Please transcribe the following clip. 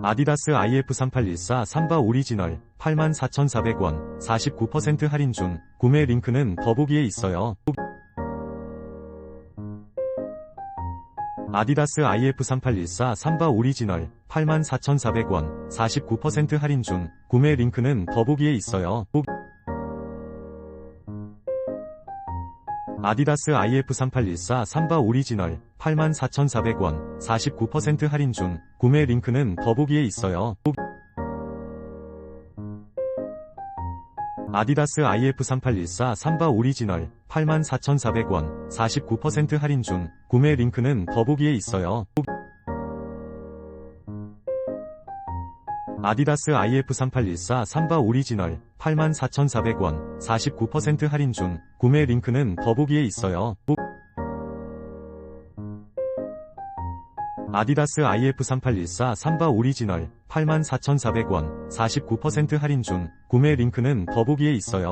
아디다스 IF3814 삼바 오리지널 84,400원 49% 할인 중 구매 링크는 더보기에 있어요. 아디다스 IF3814 삼바 오리지널 84,400원 49% 할인 중 구매 링크는 더보기에 있어요. 아디다스 IF3814 삼바 오리지널 84,400원 49% 할인 중 구매 링크는 더보기에 있어요. 아디다스 IF3814 삼바 오리지널 84,400원 49% 할인 중 구매 링크는 더보기에 있어요. 아디다스 IF3814 삼바 오리지널 84,400원 49% 할인 중 구매 링크는 더보기에 있어요. 아디다스 IF3814 삼바 오리지널 84,400원 49% 할인 중 구매 링크는 더보기에 있어요.